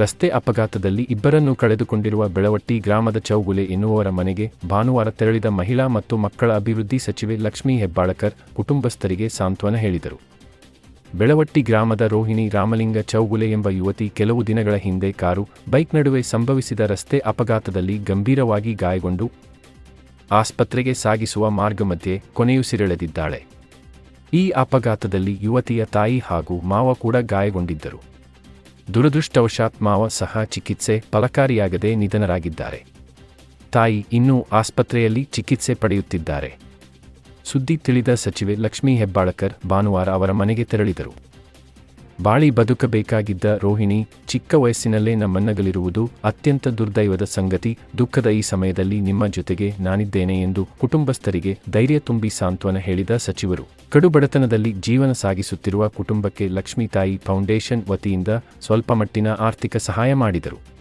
ರಸ್ತೆ ಅಪಘಾತದಲ್ಲಿ ಇಬ್ಬರನ್ನು ಕಳೆದುಕೊಂಡಿರುವ ಬೆಳವಟ್ಟಿ ಗ್ರಾಮದ ಚೌಗುಲೆ ಎನ್ನುವವರ ಮನೆಗೆ ಭಾನುವಾರ ತೆರಳಿದ ಮಹಿಳಾ ಮತ್ತು ಮಕ್ಕಳ ಅಭಿವೃದ್ಧಿ ಸಚಿವೆ ಲಕ್ಷ್ಮೀ ಹೆಬ್ಬಾಳಕರ್ ಕುಟುಂಬಸ್ಥರಿಗೆ ಸಾಂತ್ವನ ಹೇಳಿದರು. ಬೆಳವಟ್ಟಿ ಗ್ರಾಮದ ರೋಹಿಣಿ ರಾಮಲಿಂಗ ಚೌಗುಲೆ ಎಂಬ ಯುವತಿ ಕೆಲವು ದಿನಗಳ ಹಿಂದೆ ಕಾರು, ಬೈಕ್ ನಡುವೆ ಸಂಭವಿಸಿದ ರಸ್ತೆ ಅಪಘಾತದಲ್ಲಿ ಗಂಭೀರವಾಗಿ ಗಾಯಗೊಂಡು ಆಸ್ಪತ್ರೆಗೆ ಸಾಗಿಸುವ ಮಾರ್ಗ ಮಧ್ಯೆ ಕೊನೆಯುಸಿರೆಳೆದಿದ್ದಾಳೆ ಈ ಅಪಘಾತದಲ್ಲಿ ಯುವತಿಯ ತಾಯಿ ಹಾಗೂ ಮಾವ ಕೂಡ ಗಾಯಗೊಂಡಿದ್ದರು. ದುರದೃಷ್ಟವಶಾತ್ ಮಾವ ಸಹ ಚಿಕಿತ್ಸೆ ಫಲಕಾರಿಯಾಗದೆ ನಿಧನರಾಗಿದ್ದಾರೆ. ತಾಯಿ ಇನ್ನೂ ಆಸ್ಪತ್ರೆಯಲ್ಲಿ ಚಿಕಿತ್ಸೆ ಪಡೆಯುತ್ತಿದ್ದಾರೆ. ಸುದ್ದಿ ತಿಳಿದ ಸಚಿವೆ ಲಕ್ಷ್ಮೀ ಹೆಬ್ಬಾಳಕರ್ ಭಾನುವಾರ ಅವರ ಮನೆಗೆ ತೆರಳಿದರು. ಬಾಳಿ ಬದುಕಬೇಕಾಗಿದ್ದ ರೋಹಿಣಿ ಚಿಕ್ಕ ವಯಸ್ಸಿನಲ್ಲೇ ನಮ್ಮನ್ನಗಲಿರುವುದು ಅತ್ಯಂತ ದುರ್ದೈವದ ಸಂಗತಿ. ದುಃಖದ ಈ ಸಮಯದಲ್ಲಿ ನಿಮ್ಮ ಜೊತೆಗೆ ನಾನಿದ್ದೇನೆ ಎಂದು ಕುಟುಂಬಸ್ಥರಿಗೆ ಧೈರ್ಯ ತುಂಬಿ ಸಾಂತ್ವನ ಹೇಳಿದ ಸಚಿವರು. ಕಡುಬಡತನದಲ್ಲಿ ಜೀವನ ಸಾಗಿಸುತ್ತಿರುವ ಕುಟುಂಬಕ್ಕೆ ಲಕ್ಷ್ಮೀತಾಯಿ ಫೌಂಡೇಶನ್ ವತಿಯಿಂದ ಸ್ವಲ್ಪ ಮಟ್ಟಿನ ಆರ್ಥಿಕ ಸಹಾಯ ಮಾಡಿದರು.